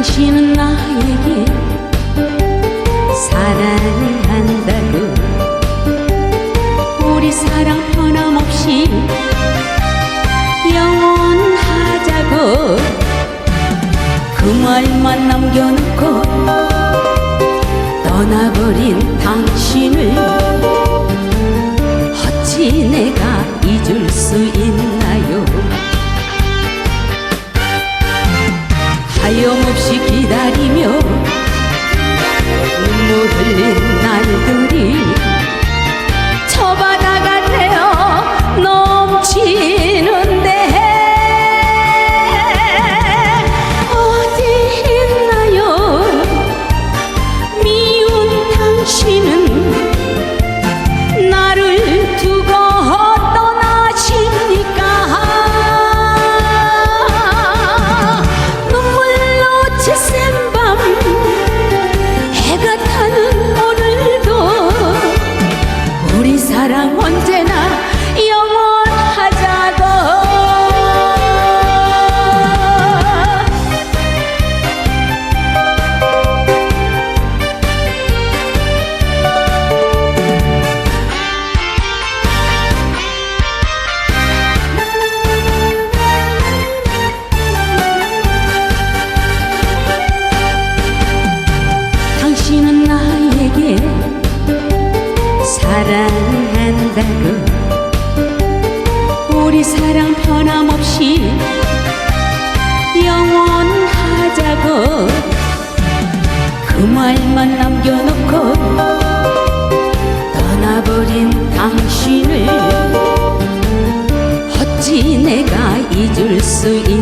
당신은 나에게 사랑을 한다고. 우리 사랑 변함없이 영원하자고. 그 말만 남겨놓고 떠나버린 당신을 어찌 내가 없이 기다리며 눈물 흘린 날들이 저 바다가 되어 넘치는데 어디 있나요? 미운 당신은 언제나 영원하자고. 당신은 나에게 사랑 한다고 우리 사랑 변함없이 영원하자고. 그 말만 남겨놓고 떠나버린 당신을 어찌 내가 잊을 수 있나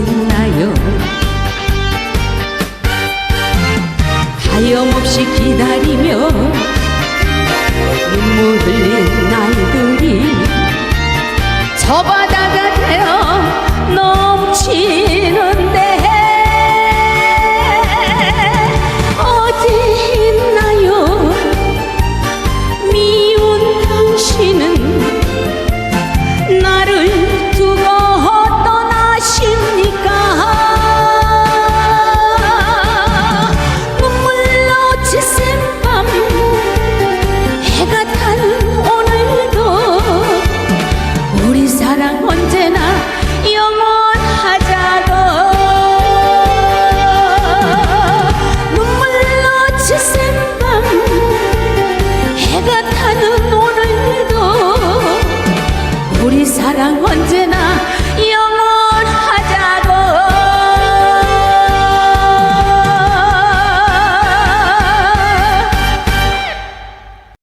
바다가 되어 넘치는 但愿这男